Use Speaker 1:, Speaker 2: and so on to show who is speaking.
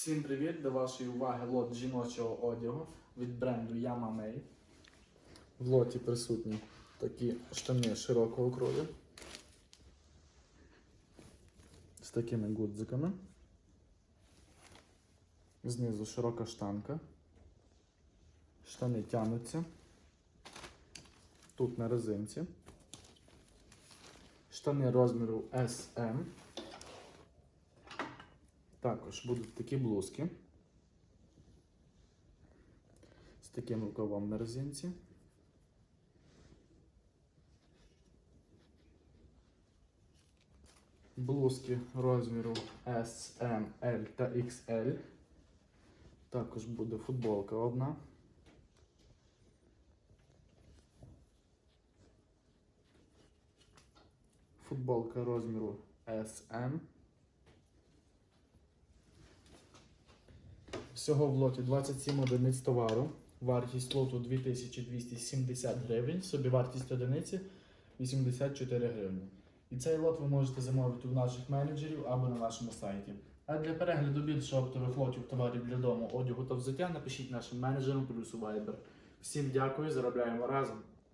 Speaker 1: Всім привіт! До вашої уваги лот жіночого одягу від бренду Yama May. В лоті присутні такі штани широкого крою з такими гудзиками. Знизу широка штанка. Штани тянуться. Тут на резинці. Штани розміру SM. Також будуть такі блузки з таким рукавом на резинці. Блузки розміру S, M, L та XL. Також буде футболка одна. Футболка розміру SM. Всього в лоті 27 одиниць товару. Вартість лоту 2270 гривень, собівартість одиниці 84 гривні. І цей лот ви можете замовити у наших менеджерів або на нашому сайті. А для перегляду більше оптових лотів товарів для дому, одягу та взуття напишіть нашим менеджерам плюс у Viber. Всім дякую, заробляємо разом.